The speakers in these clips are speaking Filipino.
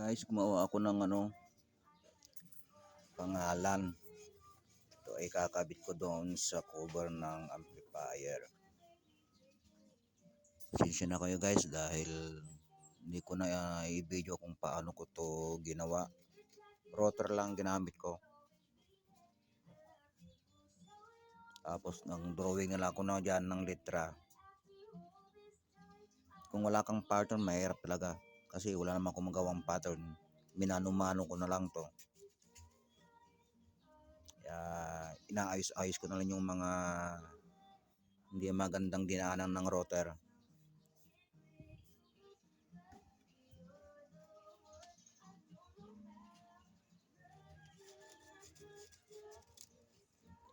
Guys, gumawa ako ng ano, pangalan. Ito ay kakabit ko doon sa cover ng amplifier. Pasensya na kayo guys dahil hindi ko na uh, i-video kung paano ko to ginawa. Rotor lang ginamit ko. Tapos nang drawing na lang ako na dyan ng letra. Kung wala kang pattern, mahirap talaga. Kasi wala naman akong magawang pattern. Minano-mano ko na lang to. Kaya inaayos-ayos ko na lang yung mga hindi magandang dinaanan ng rotor.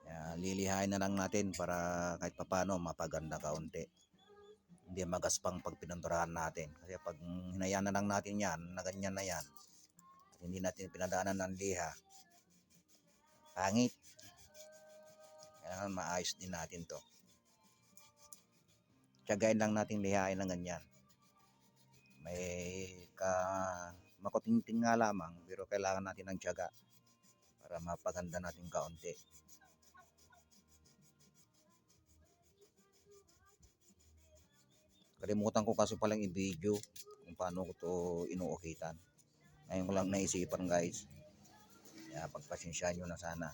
Kaya lilihain na lang natin para kahit papano mapaganda kaunti. Hindi magaspang pag pinanturahan natin. Kasi pag hinayaan na lang natin yan, na ganyan na yan, at hindi natin pinadaanan ng liha, pangit. Kailangan maayos din natin to. Tiyagain lang natin lihain ng ganyan. May ka makutingting nga lamang, pero kailangan natin ng tiyaga para mapaganda natin kaunti. Kalimutan ko kasi palang i-video kung paano ko to inuukitan. Ngayon ko lang naisipan guys. Kaya pagpasensya nyo na sana.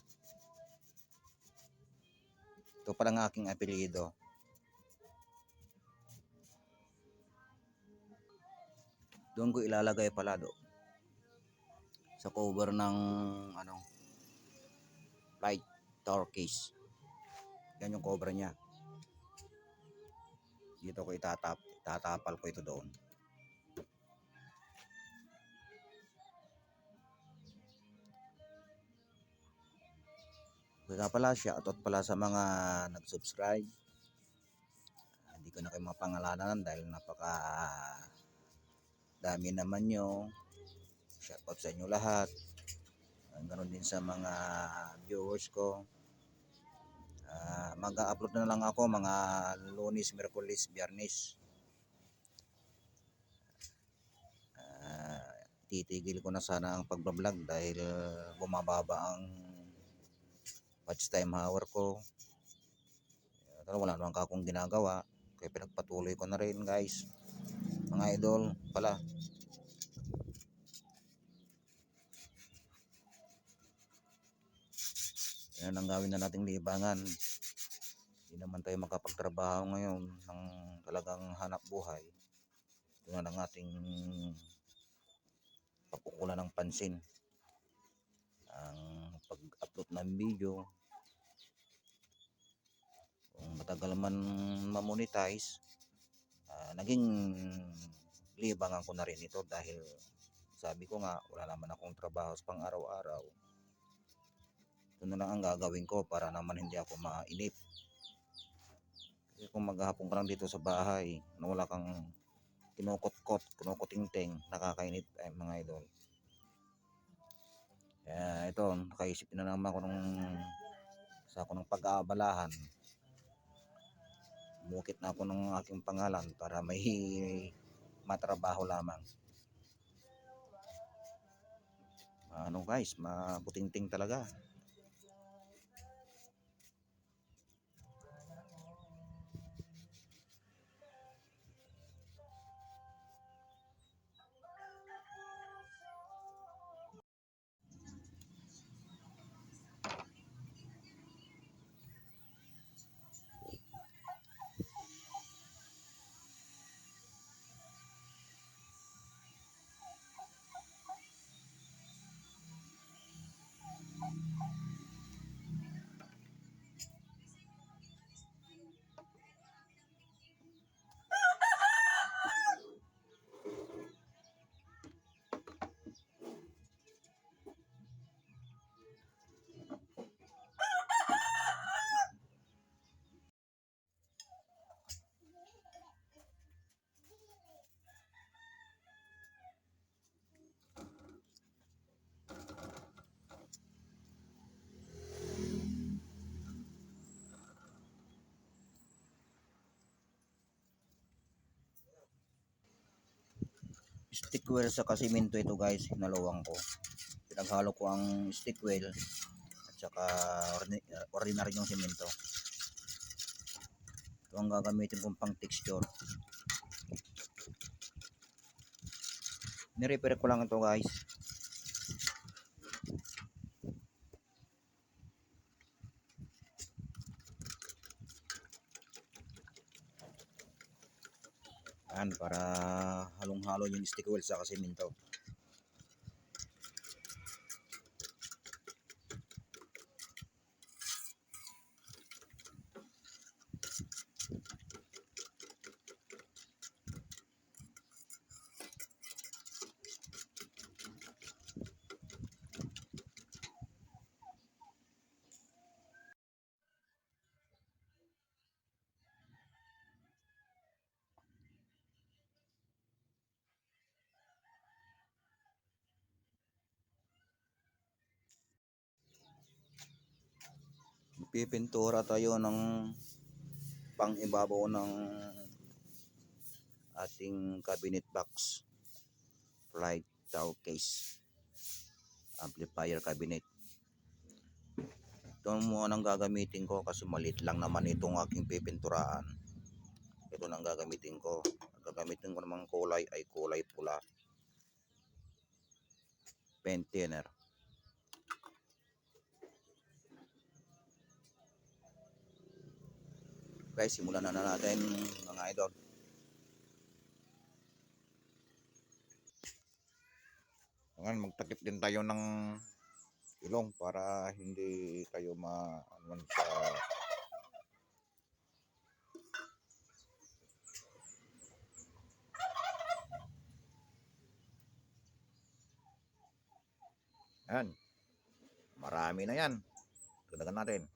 Ito palang aking apelido. Doon ko ilalagay pala do. Sa cover ng ano light tower case. Yan yung cover niya dito ko itatap tatapal ko ito doon. Kaya pala shoutout pala sa mga nag-subscribe. Ah, hindi ko na kayo mapangalanan dahil napaka dami naman nyo. Shoutout sa inyo lahat. Ah, ganon din sa mga viewers ko Ah, mag-upload na lang ako mga lunes, merkulis, biyernes. Ah, titigil ko na sana ang pagbablog dahil bumababa ang watch time hour ko. Pero wala naman akong ginagawa. Kaya pinagpatuloy ko na rin guys. Mga idol pala. Yan ang gawin na nating libangan. Hindi naman tayo makapagtrabaho ngayon ng talagang hanap buhay. Ito na lang ating papukulan ng pansin. Ang pag-upload ng video. Kung matagal man mamonetize, ah, naging libangan ko na rin ito dahil sabi ko nga wala naman akong trabaho sa pang araw-araw ito na lang ang gagawin ko para naman hindi ako mainip. Kasi kung maghapon ka lang dito sa bahay, na wala kang kinukot-kot, kinukuting-ting, nakakainip ay mga idol. Kaya ito, nakaisip na naman ako ng sa ako ng pag-aabalahan. Bukit na ako ng aking pangalan para may matrabaho lamang. Ano guys, mabuting-ting talaga. Stick wheel sa kasimento ito guys, hinalawang ko. Pinaghalo ko ang stick wheel at saka ordi- ordinary yung simento. Ito ang gagamitin kong pang texture. Nirepair ko lang ito guys. Yan, para halong-halo yung stick wheel sa kasimento. Pipintura tayo ng pang ibabaw ng ating cabinet box. Flight tower case. Amplifier cabinet. Ito muna ang gagamitin ko kasi maliit lang naman itong aking pipinturaan ito nang gagamitin ko. Ang gagamitin ko namang kulay ay kulay pula. Paint guys simulan na, na natin mga idol Ngayon, magtakip din tayo ng ilong para hindi tayo ma ano sa Yan. Marami na yan. Tudagan natin.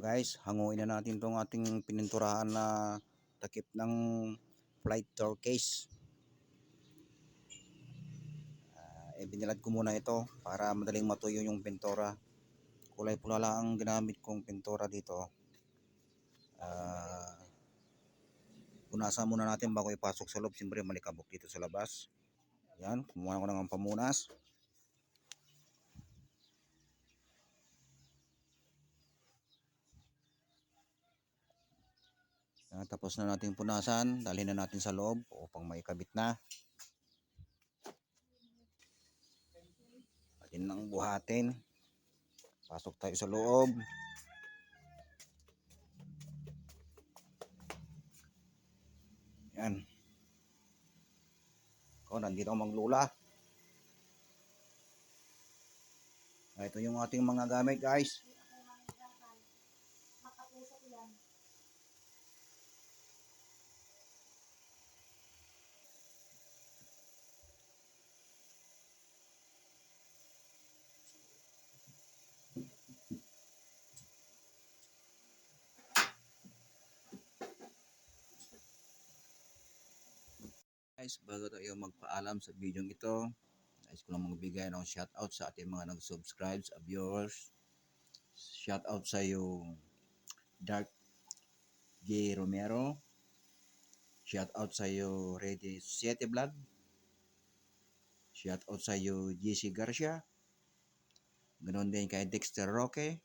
Guys, hanguin na natin tong ating pininturahan na takip ng flight door case. Uh, ibinilad ko muna ito para madaling matuyo yung pintura. Kulay pula lang ang ginamit kong pintura dito. Uh, punasan muna natin bago ipasok sa loob. Siyempre malikabok dito sa labas. Yan, kumuha ko ng pamunas. Yan, tapos na natin punasan, dalhin na natin sa loob upang may kabit na. Atin nang buhatin. Pasok tayo sa loob. Yan. O, nandito ang maglula. Ah, Ito yung ating mga gamit guys. Guys, bago tayo magpaalam sa video ito, nais ko lang magbigay ng shoutout sa ating mga nag-subscribe sa viewers. Shoutout sa iyo Dark J. Romero. Shoutout sa iyo Ready 7 Vlog. Shoutout sa iyo JC Garcia. Ganon din kay Dexter Roque.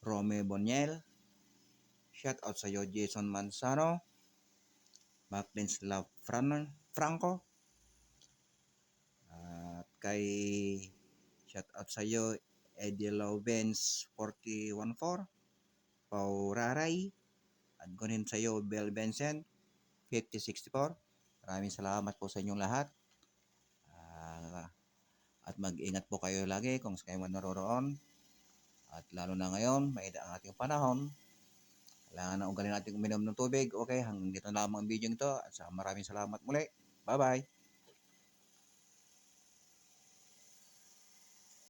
Rome Boniel. Shoutout sa iyo Jason Manzano. Fran Franco. At kay shout out sa iyo Eddie Lovens 414 Pau Raray at kunin sa iyo Bel Vincent 5064 Maraming salamat po sa inyong lahat. Ah, at mag-ingat po kayo lagi kung sa kayo man naroroon. At lalo na ngayon, maida ang ating panahon. Kailangan na ugalin natin uminom ng tubig. Okay, hanggang dito na lamang ang video ito. At sa maraming salamat muli. Bye-bye.